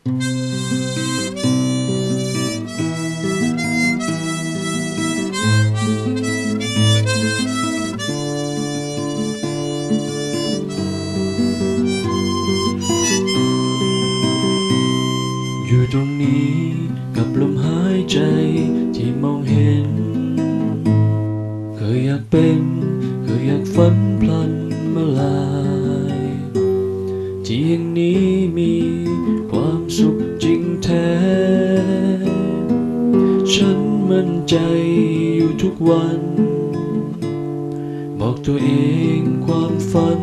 อยู่ตรงนี้กับลมหายใจที่มองเห็น เคยอยากเป็นเคยอยากฝันพลันมาลายที่แห่งนี้มี สุขจริงแท้ ฉันมั่นใจอยู่ทุกวัน บอกตัวเองความฝัน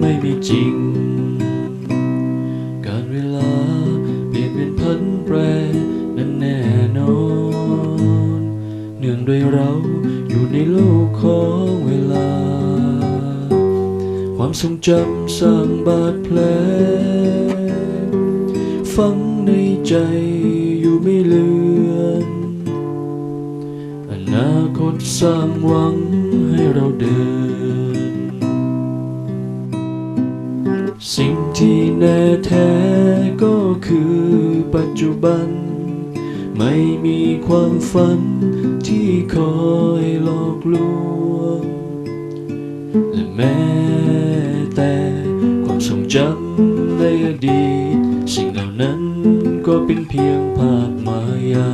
ไม่มีจริง การเวลาเปลี่ยนเป็นพันแปรนั้นแน่นอน เนื่องด้วยเราอยู่ในโลกของเวลา ความทรงจำสร้างบาดแผล ฝังในใจอยู่ไม่เลือนอนาคตสร้างหวังให้เราเดิน สิ่งที่แน่แท้ก็คือปัจจุบัน ไม่มีความฝันที่คอยหลอกลวงและแม้แต่ความทรงจำในอดีต สิ่งเหล่า ก็เป็นเพียงภาพมายา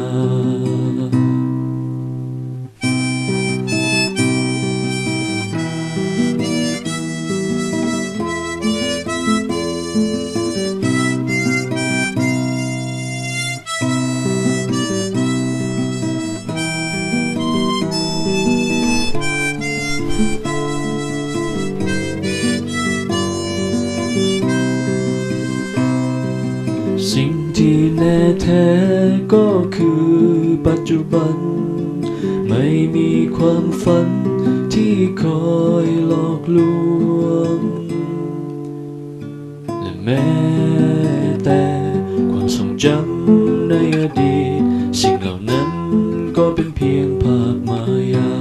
สิ่ง ที่แน่แท้ก็คือปัจจุบัน ไม่มีความฝันที่คอยหลอกลวง และแม้แต่ความทรงจำในอดีต สิ่งเหล่านั้นก็เป็นเพียงภาพมายา